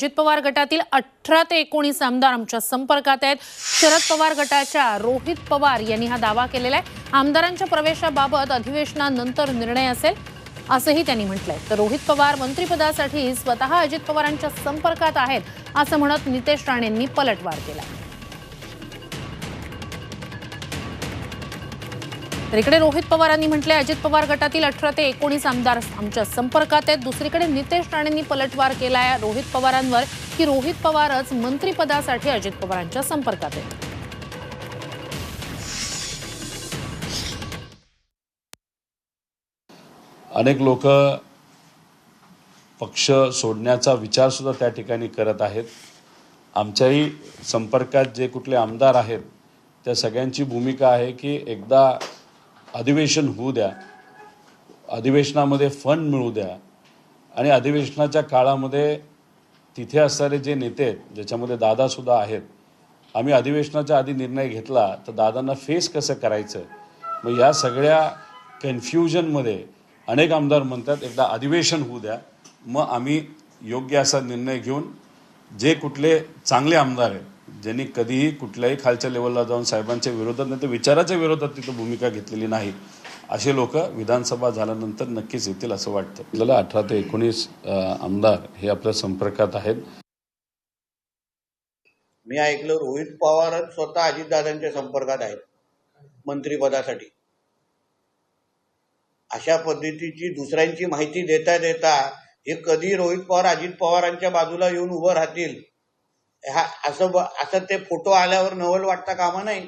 अजित पवार गटातील अठरा ते एकोणीस आमदार आमच्या संपर्कात आहेत. शरद पवार गटाच्या रोहित पवार यांनी हा दावा केलेला आहे. आमदारांच्या प्रवेशाबाबत अधिवेशनानंतर निर्णय असेल असंही त्यांनी म्हटलंय. तर रोहित पवार मंत्रिपदासाठी स्वतः अजित पवारांच्या संपर्कात आहेत असं म्हणत नितेश राणेंनी पलटवार केला. तर इकडे रोहित पवारांनी म्हटले अजित पवार गटातील अठरा ते एकोणीस आमदार आमच्या संपर्कात आहेत. दुसरीकडे नितेश राणेंनी पलटवार केलाय रोहित पवारांवर की रोहित पवारच मंत्रिपदासाठी अजित पवारांच्या संपर्कात आहेत. अनेक लोक पक्ष सोडण्याचा विचार सुद्धा त्या ठिकाणी करत आहेत. आमच्याही संपर्कात जे कुठले आमदार आहेत त्या सगळ्यांची भूमिका आहे की एकदा अधिवेशन होऊ द्या अधिवेशनामध्ये फंड मिळू द्या आणि अधिवेशनाच्या काळामध्ये तिथे असणारे जे नेते आहेत ज्याच्यामध्ये दादासुद्धा आहेत आम्ही अधिवेशनाच्या आधी निर्णय घेतला तर दादांना फेस कसं करायचं? मग या सगळ्या कन्फ्युजनमध्ये अनेक आमदार म्हणतात एकदा अधिवेशन होऊ द्या. मग आम्ही योग्य असा निर्णय घेऊन जे कुठले चांगले आमदार आहेत ज्यांनी कधीही कुठल्याही खालच्या लेवलला जाऊन साहेबांच्या विरोधात नाही तर विचाराच्या विरोधात तिथं भूमिका घेतलेली नाही. असे लोक विधानसभा झाल्यानंतर नक्कीच येतील असं वाटतं. आपल्याला अठरा ते एकोणीस आमदार हे आपल्या संपर्कात आहेत. मी ऐकलं रोहित पवारच स्वतः अजितदादांच्या संपर्कात आहेत मंत्रिपदासाठी. अशा पद्धतीची दुसऱ्यांची माहिती देता देता हे कधी रोहित पवार अजित पवारांच्या बाजूला येऊन उभं राहतील ह्या असं ब- असं ते फोटो आल्यावर नवल वाटता कामा नाही.